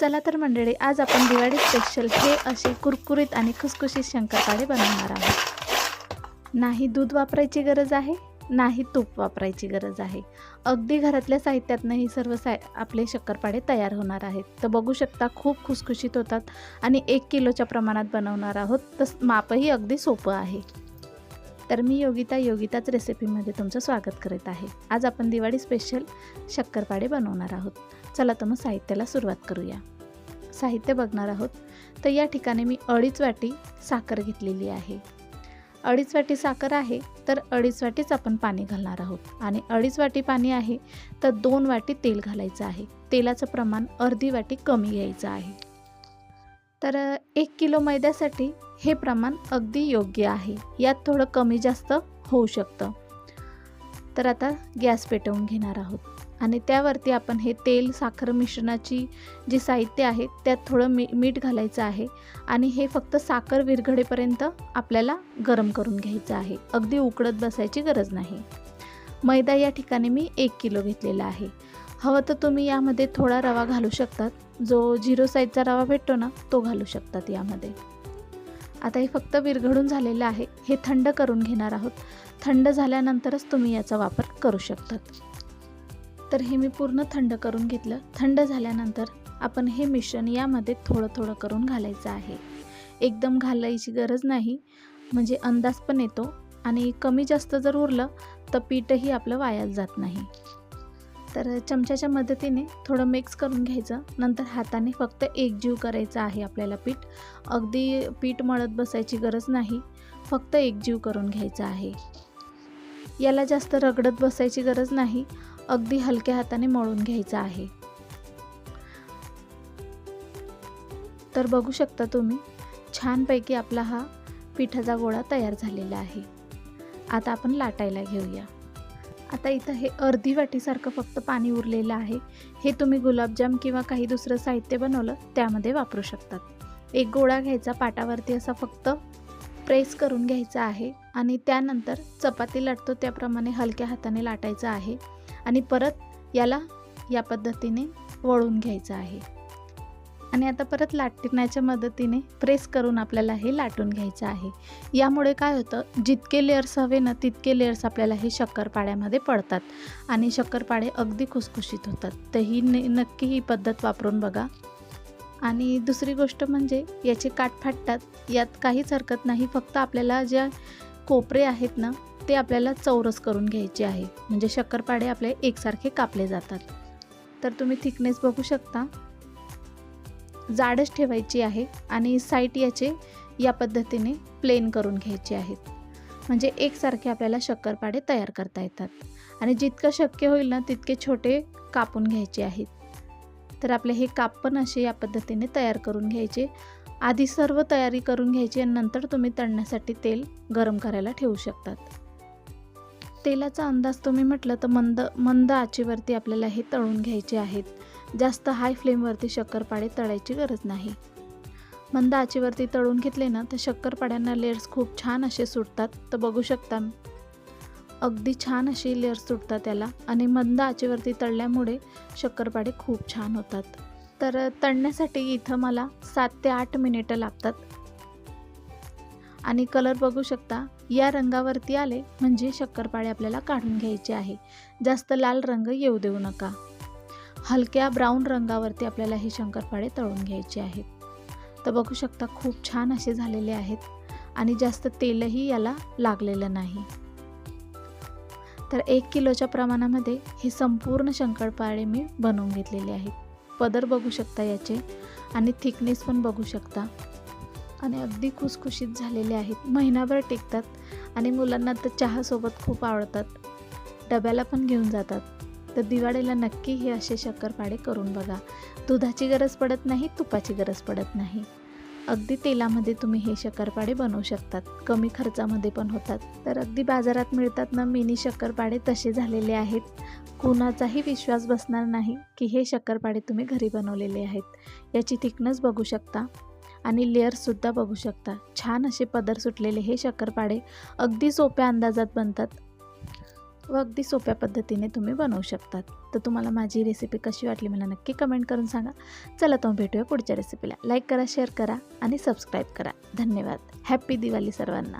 चला तर मंडळी आज आपण दिवाळी स्पेशल हे असे कुरकुरीत आणि खुसखुशीत शंकरपाळे बनवणार आहोत. नाही दूध वापरायची गरज आहे नाही तूप वापरायची गरज आहे. अगदी घरातल्या साहित्यातनं ही सर्व साय आपले शंकरपाळे तयार होणार आहेत. तर बघू शकता खूप खुसखुशीत होतात आणि एक किलोच्या प्रमाणात बनवणार आहोत. तर मापही अगदी सोपं आहे. तर मी योगिता योगिताच रेसिपीमध्ये तुमचं स्वागत करत आहे. आज आपण दिवाळी स्पेशल शक्करपाळे बनवणार आहोत. चला तर मग साहित्याला सुरुवात करूया. साहित्य बघणार आहोत तर या ठिकाणी मी अडीच वाटी साखर घेतलेली आहे. अडीच वाटी साखर आहे तर अडीच वाटीच आपण पाणी घालणार आहोत. आणि अडीच वाटी पाणी आहे तर दोन वाटी तेल घालायचं आहे. तेलाचं प्रमाण अर्धी वाटी कमी घ्यायचं आहे. तर एक किलो मैद्यासाठी हे प्रमाण अगदी योग्य आहे. यात थोडं कमी जास्त होऊ शकतं. तर आता गॅस पेटवून घेणार आहोत. आणि त्यावरती आपण हे तेल साखर मिश्रणाची जी साहित्य आहे त्यात थोडं मी मीठ घालायचं आहे. आणि हे फक्त साखर विरघळेपर्यंत आपल्याला गरम करून घ्यायचं आहे. अगदी उकडत बसायची गरज नाही. मैदा या ठिकाणी मी एक किलो घेतलेला आहे. हवं तर तुम्ही यामध्ये थोडा रवा घालू शकतात. जो झिरो साईजचा रवा भेटतो ना तो घालू शकतात यामध्ये. आता हे फक्त विरघळून झालेलं आहे. हे थंड करून घेणार आहोत. थंड झाल्यानंतरच तुम्ही याचा वापर करू शकतात. तर हे मी पूर्ण थंड करून घेतलं. थंड झाल्यानंतर आपण हे मिश्रण यामध्ये थोडं थोडं करून घालायचं आहे. एकदम घालायची गरज नाही म्हणजे अंदाज पण येतो आणि कमी जास्त जर उरलं तर पीठही आपलं वायाला जात नाही. तर चमच्याच्या मदतीने थोडं मिक्स करून घ्यायचं. नंतर हाताने फक्त एकजीव करायचं आहे आपल्याला पीठ. अगदी पीठ मळत बसायची गरज नाही. फक्त एकजीव करून घ्यायचं आहे. याला जास्त रगडत बसायची गरज नाही. अगदी हलक्या हाताने मळून घ्यायचं आहे. तर बघू शकता तुम्ही छानपैकी आपला हा पिठाचा गोळा तयार झालेला आहे. आता आपण लाटायला घेऊया. आता इथं हे अर्धी वाटीसारखं फक्त पाणी उरलेलं आहे. हे तुम्ही गुलाबजाम किंवा काही दुसरं साहित्य बनवलं त्यामध्ये वापरू शकतात. एक गोळा घ्यायचा पाटावरती असा फक्त प्रेस करून घ्यायचा आहे आणि त्यानंतर चपाती लाटतो त्याप्रमाणे हलक्या हाताने लाटायचं आहे आणि परत याला या पद्धतीने वळून घ्यायचं आहे. आणि आता परत लाटण्याच्या मदतीने प्रेस करून आपल्याला हे लाटून घ्यायचं आहे. यामुळे काय होतं? जितके लेअर्स हवे ना तितके लेअर्स आपल्याला हे शक्करपाड्यामध्ये पडतात आणि शक्करपाडे अगदी खुसखुशीत होतात. तर ही नक्की ही पद्धत वापरून बघा. आणि दुसरी गोष्ट म्हणजे याचे काठ फाटतात यात काहीच हरकत नाही. फक्त आपल्याला ज्या कोपरे आहेत ना ते आपल्याला चौरस करून घ्यायचे आहे. म्हणजे शक्करपाडे आपले एकसारखे कापले जातात. तर तुम्ही थिकनेस बघू शकता. जाडच ठेवायची आहे आणि साईट याचे या पद्धतीने प्लेन करून घ्यायचे आहेत. म्हणजे एकसारखे आपल्याला शक्करपाडे तयार करता येतात. आणि जितकं शक्य होईल ना तितके छोटे कापून घ्यायचे आहेत. तर आपले हे काप पण असे या पद्धतीने तयार करून घ्यायचे. आधी सर्व तयारी करून घ्यायची आणि नंतर तुम्ही तळण्यासाठी तेल गरम करायला ठेवू शकतात. तेलाचा अंदाज तुम्ही म्हटलं तर मंद मंद आचेवरती आपल्याला हे तळून घ्यायचे आहेत. जास्त हाय फ्लेमवरती शक्करपाडे तळायची गरज नाही. मंद आचेवरती तळून घेतले ना तर शक्करपाड्यांना लेअर्स खूप छान असे सुटतात. तर बघू शकता. अगदी छान अशी लेअर्स सुटतात त्याला आणि मंद आचेवरती तळल्यामुळे शक्करपाडे खूप छान होतात. तर तळण्यासाठी इथं मला सात ते आठ मिनिटं लागतात. आणि कलर बघू शकता या रंगावरती आले म्हणजे शक्करपाळे आपल्याला काढून घ्यायचे आहे. जास्त लाल रंग येऊ देऊ नका. हलक्या ब्राऊन रंगावरती आपल्याला हे शंकरपाळे तळून घ्यायचे आहेत. तर बघू शकता खूप छान असे झालेले आहेत आणि जास्त तेलही याला लागलेलं नाही. तर एक किलोच्या प्रमाणामध्ये हे संपूर्ण शंकरपाळे मी बनवून घेतलेले आहेत. पदर बघू शकता याचे आणि थिकनेस पण बघू शकता. आणि अगदी खुसखुशीत झालेले आहेत. महिनाभर टिकतात आणि मुलांना तर चहासोबत खूप आवडतात. डब्याला पण घेऊन जातात. तर दिवाळीला नक्की हे असे शक्करपाडे करून बघा. दुधाची गरज पडत नाही तुपाची गरज पडत नाही. अगदी तेलामध्ये तुम्ही हे शक्करपाडे बनवू शकतात. कमी खर्चामध्ये पण होतात. तर अगदी बाजारात मिळतात ना मिनी शक्करपाडे तसे झालेले आहेत. कुणाचाही विश्वास बसणार नाही की हे शक्करपाडे तुम्ही घरी बनवलेले आहेत. याची थिकनेस बघू शकता आणि लेअर्ससुद्धा बघू शकता. छान असे पदर सुटलेले हे शक्करपाडे अगदी सोप्या अंदाजात बनतात. व अगदी सोप्या पद्धतीने तुम्ही बनवू शकतात. तर तुम्हाला माझी रेसिपी कशी वाटली मला नक्की कमेंट करून सांगा. चला तर भेटूया पुढच्या रेसिपीला लाईक करा शेअर करा आणि सबस्क्राईब करा. धन्यवाद. हॅप्पी दिवाळी सर्वांना.